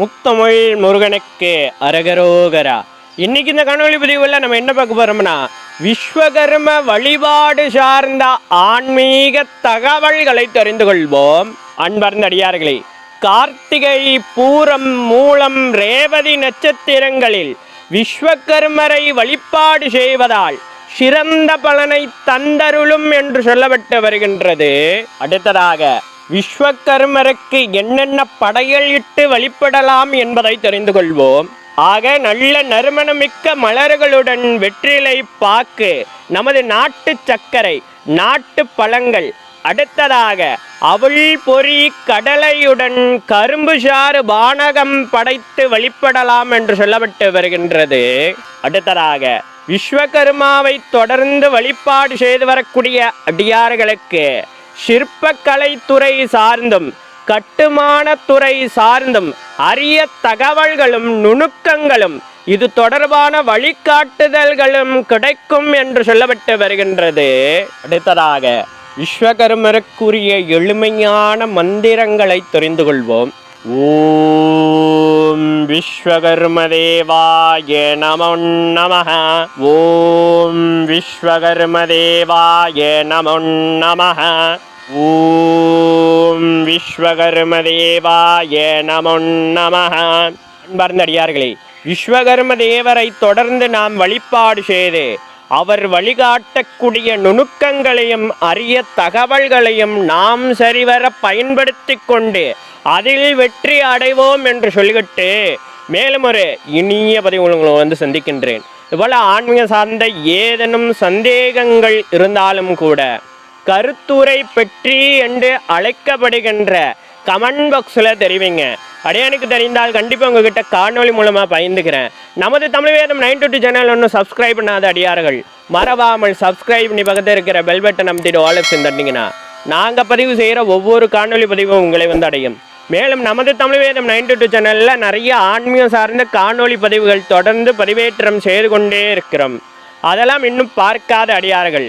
முத்தமிழ் முருகனுக்கு அரகரோகரா. இன்னைக்கு இந்த காணொளி பதிவுல நம்ம என்ன பார்க்க போறோம்னா விஸ்வகர்ம வழிபாடு சார்ந்த ஆன்மீக தகவல்களை தெரிந்து கொள்வோம். அன்பர்ந்த அடியார்களே கார்த்திகை பூரம் மூலம் ரேவதி நட்சத்திரங்களில் விஸ்வகர்மரை வழிபாடு செய்வதால் சிறந்த பலனை தந்தருளும் என்று சொல்லப்பட்டு வருகின்றது. அடுத்ததாக விஸ்வகர்மருக்கு என்னென்ன படையல் இட்டு வழிபடலாம் என்பதை தெரிந்து கொள்வோம். ஆக நல்ல நறுமணமிக்க மலர்களுடன் வெற்றிலை பாக்கு நமது நாட்டு சர்க்கரை நாட்டு பழங்கள். அடுத்ததாக அவள் பொறி கடலையுடன் கரும்பு சாறு பானகம் படைத்து வழிபடலாம் என்று சொல்லப்பட்டு வருகின்றது. அடுத்ததாக விஸ்வகர்மாவை தொடர்ந்து வழிபாடு செய்து வரக்கூடிய அடியார்களுக்கு சிற்பக்கலைத்துறை சார்ந்தும் கட்டுமானத்துறை சார்ந்தும் அரிய தகவல்களும் நுணுக்கங்களும் இது தொடர்பான வழிகாட்டுதல்களும் கிடைக்கும் என்று சொல்லப்பட்டு வருகின்றது. அடுத்ததாக விஸ்வகர்மருக்குரிய எளிமையான மந்திரங்களை தெரிந்து கொள்வோம். ஓம் விஸ்வகர்மதேவாய நமோ நமக ஓம் விஸ்வகர்மதேவாய நமோ நமக ஓம் விஸ்வகர்மதேவாய நமோ நமः அன்பார்ந்த விஸ்வகர்ம தேவரை தொடர்ந்து நாம் வழிபாடு செய்து அவர் வழிகாட்டக்கூடிய நுணுக்கங்களையும் அரிய தகவல்களையும் நாம் சரிவர பயன்படுத்தி கொண்டு அதில் வெற்றி அடைவோம் என்று சொல்லிவிட்டு மேலும் ஒரு இனிய பதிவு உங்களை வந்து சந்திக்கின்றேன். இவ்வளோ ஆன்மீக சார்ந்த ஏதேனும் சந்தேகங்கள் இருந்தாலும் கூட கருத்துரை பெற்றி என்று அழைக்கப்படுகின்ற கமெண்ட் பாக்ஸில் தெரிவிங்க. அடையானுக்கு தெரிந்தால் கண்டிப்பாக உங்ககிட்ட காணொலி மூலமாக பயந்துக்கிறேன் நமது தமிழ் வேதம் நைன் டு சேனல் ஒன்றும் சப்ஸ்கிரைப் பண்ணாத அடியார்கள் மறவாமல் சப்ஸ்கிரைப் பண்ணி பக்கத்தில் இருக்கிற பெல் பட்டன் நம்பிட்டு ஆலோசனை தட்டிங்கன்னா நாங்கள் பதிவு செய்கிற ஒவ்வொரு காணொலி பதிவும் உங்களை வந்து அடையும். மேலும் நமது தமிழ் வேதம் நைன் டு சேனலில் நிறைய ஆன்மீகம் சார்ந்த காணொலி பதிவுகள் தொடர்ந்து பதிவேற்றம் செய்து கொண்டே இருக்கிறோம். அதெல்லாம் இன்னும் பார்க்காத அடியார்கள்.